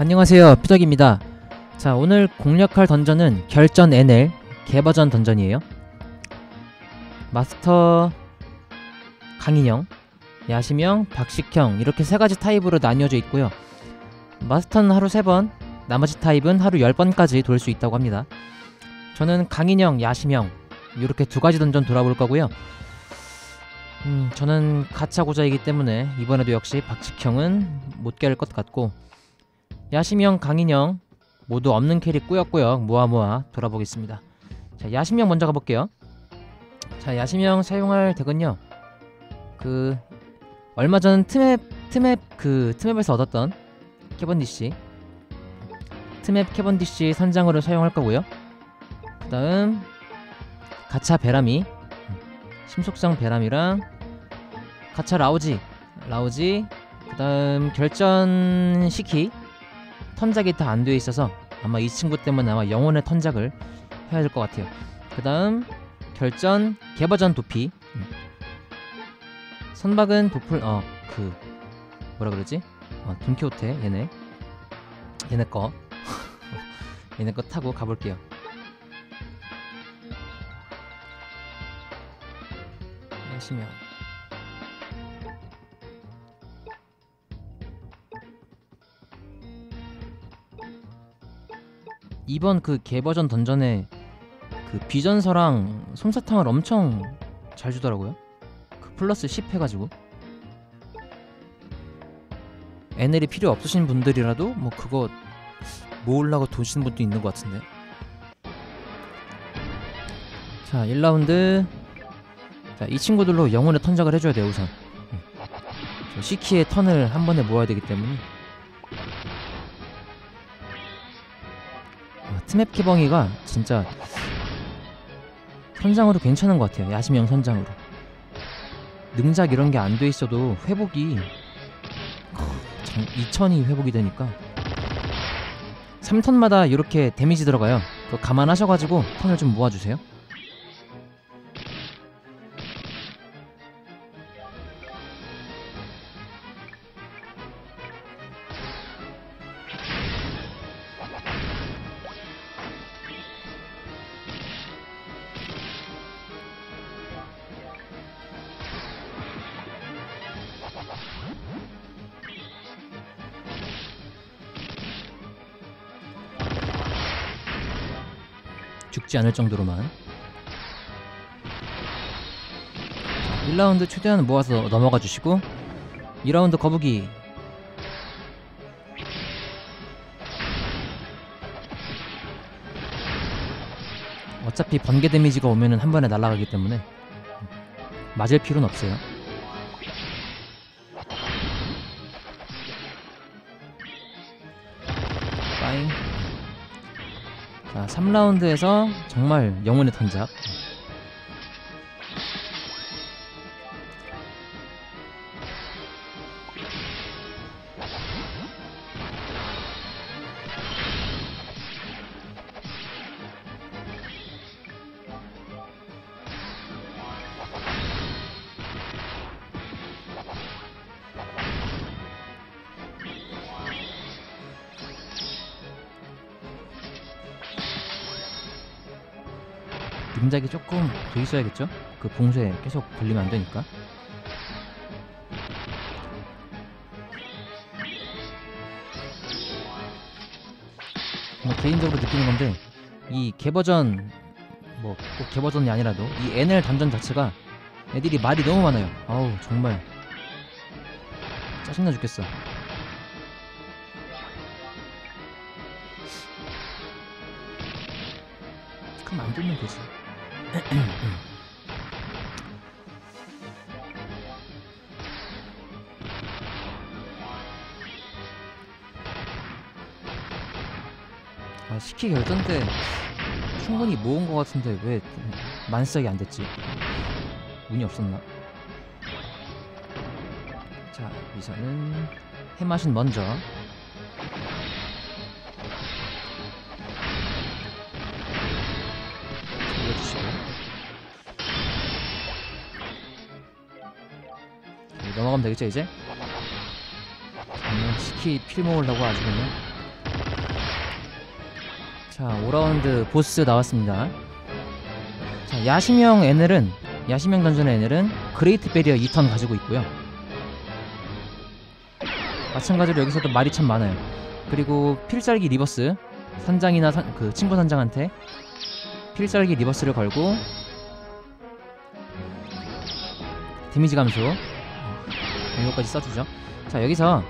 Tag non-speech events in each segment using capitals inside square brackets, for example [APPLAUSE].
안녕하세요. 피덕입니다. 자 오늘 공략할 던전은 결전 NL 개버전 던전이에요. 마스터 강인영 야시명 박식형 이렇게 세 가지 타입으로 나뉘어져 있고요. 마스터는 하루 세번 나머지 타입은 하루 열 번까지 돌 수 있다고 합니다. 저는 강인영 야시명 이렇게 두 가지 던전 돌아볼 거고요. 음, 저는 가차 고자이기 때문에 이번에도 역시 박식형은 못깰것 같고 야심형, 강인형 모두 없는 캐릭 꾸역꾸역 모아 모아 돌아보겠습니다. 자, 야심형 먼저 가볼게요. 자, 야심형 사용할 덱은요. 그 얼마 전 트맵 트맵 그 트맵에서 얻었던 캐번디시 트맵 캐번디시 선장으로 사용할 거고요. 그다음 가차 베라미 심속성 베라미랑 가차 라우지 라우지 그다음 결전 시키 턴작이 다안 되어 있어서 아마 이 친구 때문에 아마 영혼의 턴작을 해야 될 것 같아요. 그 다음 결전 개버전 도피 음. 선박은 도플 어 그 뭐라 그러지? 어 돈키호테 얘네 얘네 거 [LAUGHS] 얘네 거 타고 가볼게요. 열심히 이번 그 개버전 던전에 그 비전서랑 솜사탕을 엄청 잘 주더라고요. 그 플러스 10 해가지고 NL이 필요 없으신 분들이라도 뭐 그거 모으려고 도시는 분도 있는 것 같은데. 자 1라운드 자, 이 친구들로 영혼의 턴작을 해줘야 돼요 우선. 음. 시키의 턴을 한 번에 모아야 되기 때문에. 스맵 키벙이가 진짜 선장으로 괜찮은 것 같아요. 야심형 선장으로. 능작 이런 게 안 돼 있어도 회복이 2000이 회복이 되니까 3턴마다 이렇게 데미지 들어가요. 그거 감안하셔가지고 턴을 좀 모아주세요. 죽지 않을 정도로만. 1라운드 최대한 모아서 넘어가 주시고 2라운드 거북이. 어차피 번개 데미지가 오면은 한 번에 날아가기 때문에. 맞을 필요는 없어요 3라운드에서 정말 영혼의 턴작 능작이 조금 더 있어야겠죠? 그 봉쇄 계속 걸리면 안 되니까. 뭐 개인적으로 느끼는 건데 이 개버전 뭐 꼭 개버전이 아니라도 이 NL 던전 자체가 애들이 말이 너무 많아요. 아우 정말 짜증나 죽겠어. 그럼 안 들면 되지. 아, 시키 결전 때 충분히 모은 것 같은데 왜 만삭이 안 됐지? 운이 없었나? 자, 여기서는 해맛은 먼저 넘어가면 되겠죠 이제? 저는 시키 필 모으려고 아주 그냥. 자 5라운드 보스 나왔습니다. 자 야심형 에넬은 야심형 던전의 에넬은 그레이트 베리어 2턴 가지고 있고요. 마찬가지로 여기서도 말이 참 많아요. 그리고 필살기 리버스 산장이나 산- 그 친구 산장한테 필살기 리버스를 걸고 데미지 감소 이거까지 써주죠. 자 여기서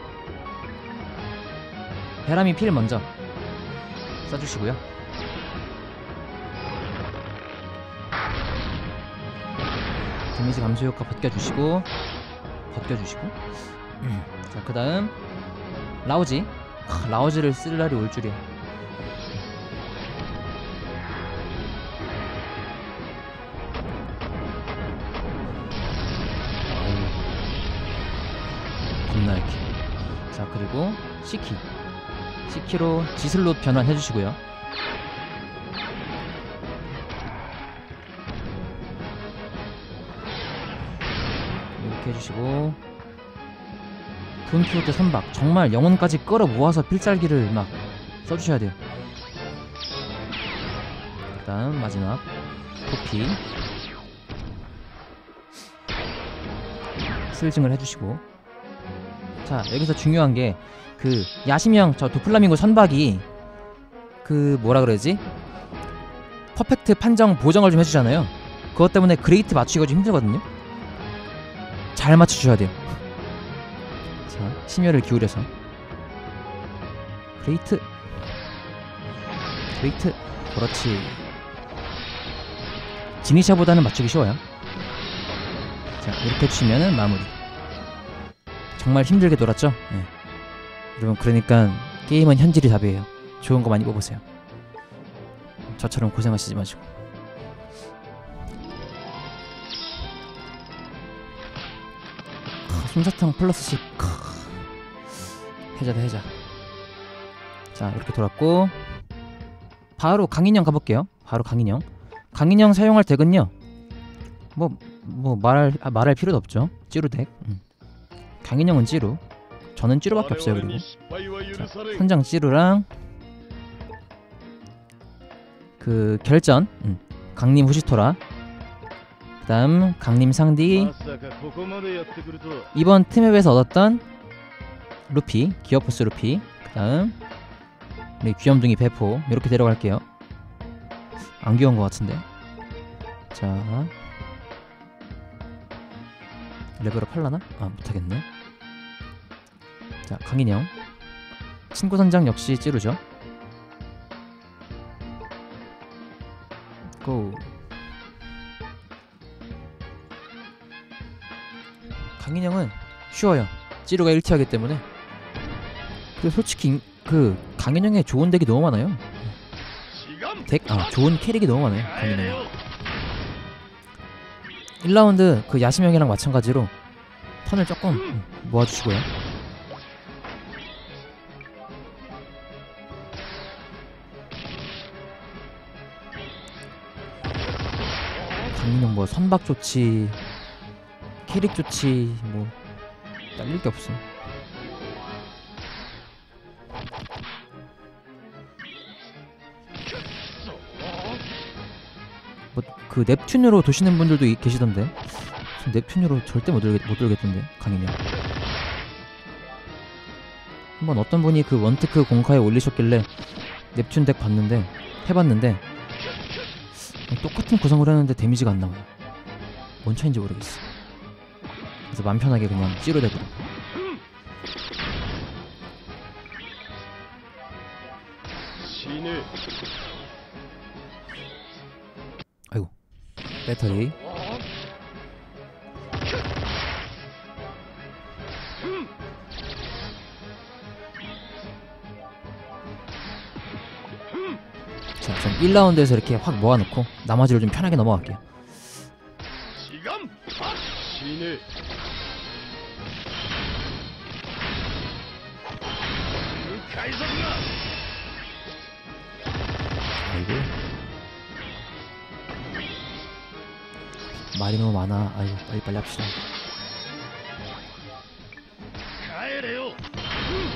베라미 필 먼저 써주시고요. 데미지 감소 효과 벗겨주시고 벗겨주시고. 자 그 다음 라우지. 하, 라우지를 쓸 날이 올 줄이야 이렇게 자 그리고 시키. 시키로 지슬롯 변환해 주시고요. 이렇게 해주시고. 돈키호테 선박. 정말 영혼까지 끌어 모아서 필살기를 막 써주셔야 돼요. 그다음 마지막 도피. 슬징을 해주시고 자 여기서 중요한 게 그 야심형 저 도플라밍고 선박이 그 뭐라 그러지? 퍼펙트 판정 보정을 좀 해주잖아요. 그것 때문에 그레이트 맞추기가 좀 힘들거든요. 잘 맞춰줘야 돼요. 자 심혈을 기울여서. 그레이트. 그레이트. 그렇지. 지니샤보다는 맞추기 쉬워요. 자 이렇게 해주시면은 마무리 정말 힘들게 놀았죠? 네. 여러분 그러니까 게임은 현질이 답이에요. 좋은 거 많이 뽑으세요. 저처럼 고생하시지 마시고. 크, 솜사탕 플러스 10 크. 해자다 해자. 자 이렇게 돌았고. 바로 강인형 가볼게요. 바로 강인형. 강인형 사용할 덱은요. 뭐뭐 말할 아, 말할 필요도 없죠. 찌루 덱. 음. 강인형은 찌루. 저는 찌루밖에 없어요 그리고. 자, 선장 찌루랑 그 결전 음, 강림 후시토라. 그 다음 강림 상디. 이번 팀맵에서 얻었던 루피 기어포스 루피. 그 다음 우리 귀염둥이 배포 이렇게 데려갈게요. 안 귀여운 것 같은데. 자 레벨업 할라나? 아 못하겠네. 자 강인형. 친구 선장 역시 찌르죠? 고. 강인형은 쉬워요. 찌루가 1티하기 때문에. 그리고 솔직히 인- 그 강인형에 좋은 덱이 너무 많아요. 덱, 아 좋은 캐릭이 너무 많아요 강인형 1라운드 그 야심형이랑 마찬가지로 턴을 조금 음, 모아주시고요. 강인형 뭐 선박 좋지 캐릭 좋지 뭐 딸릴 게 없어 뭐 그 넵튠으로 도시는 분들도 이- 계시던데? 전 넵튠으로 절대 못, 돌겠, 못 돌겠던데 강인형. 한번 어떤 분이 그 원테크 공카에 올리셨길래 넵튠 덱 봤는데 해봤는데 똑같은 구성을 했는데 데미지가 안 나와요. 뭔 차인지 모르겠어. 그래서 맘 편하게 그냥 찌로 덱으로 배터리 자, 전 1라운드에서 이렇게 확 모아놓고 나머지를 좀 편하게 넘어갈게요. 아이고. 말이 너무 많아. 아유 빨리 빨리 합시다. 음.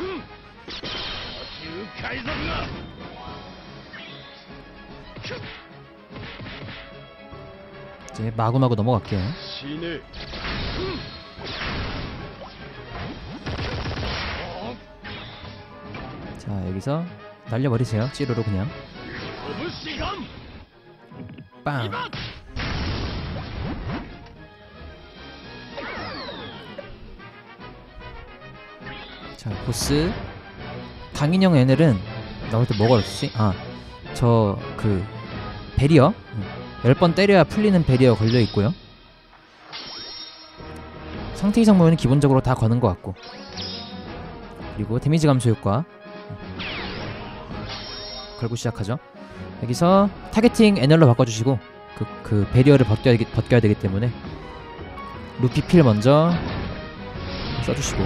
음. 이제 마구마구 넘어갈게요. 자 여기서 날려버리세요. 찌르로 그냥 빵. 자 보스 강인형 애들은 나올 때 뭐가 없지? 아 저 그 베리어 10번 때려야 풀리는 베리어 걸려 있고요. 상태 이상 모여는 기본적으로 다 거는 것 같고 그리고 데미지 감소 효과 걸고 시작하죠. 여기서 타겟팅 애널로 바꿔주시고 그, 그 베리어를 벗겨야, 되기, 벗겨야 되기 때문에 루피 필 먼저 써주시고.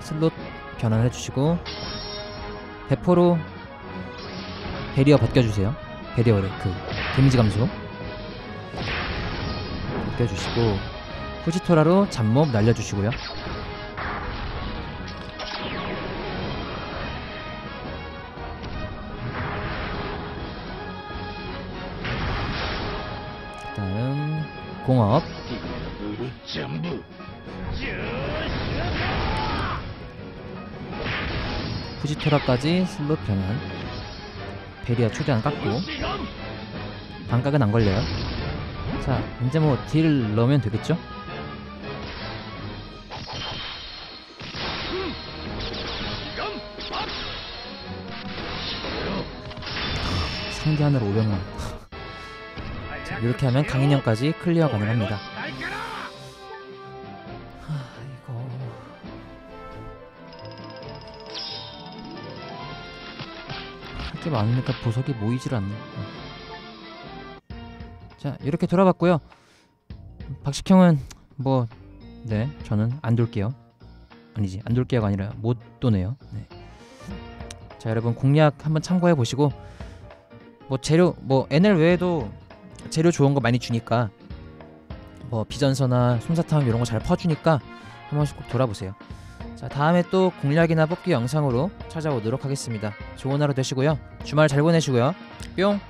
슬롯 변환을 해주시고 대포로 베리어 벗겨주세요. 베리어를 그 데미지 감소. 벗겨주시고 후지토라로 잡몹 날려주시고요. 다음 공업. 후지토라까지 슬롯 변환. 베리어 최대한 깎고. 반각은 안 걸려요. 자 이제 뭐 딜 넣으면 되겠죠? 상대 하나로 500만 자, 이렇게 하면 강인형까지 클리어 가능합니다. 하, 이거. 할 게 많으니까 보석이 모이질 않네. 어. 자 이렇게 돌아봤고요. 박식형은 뭐 네 저는 안 돌게요. 아니지 안 돌게요가 아니라 못 도네요. 네. 자 여러분 공략 한번 참고해 보시고 뭐 재료 뭐 NL 외에도 재료 좋은 거 많이 주니까 뭐 비전서나 솜사탕 이런 거 잘 퍼주니까 한 번씩 꼭 돌아보세요. 자 다음에 또 공략이나 뽑기 영상으로 찾아오도록 하겠습니다. 좋은 하루 되시고요. 주말 잘 보내시고요. 뿅.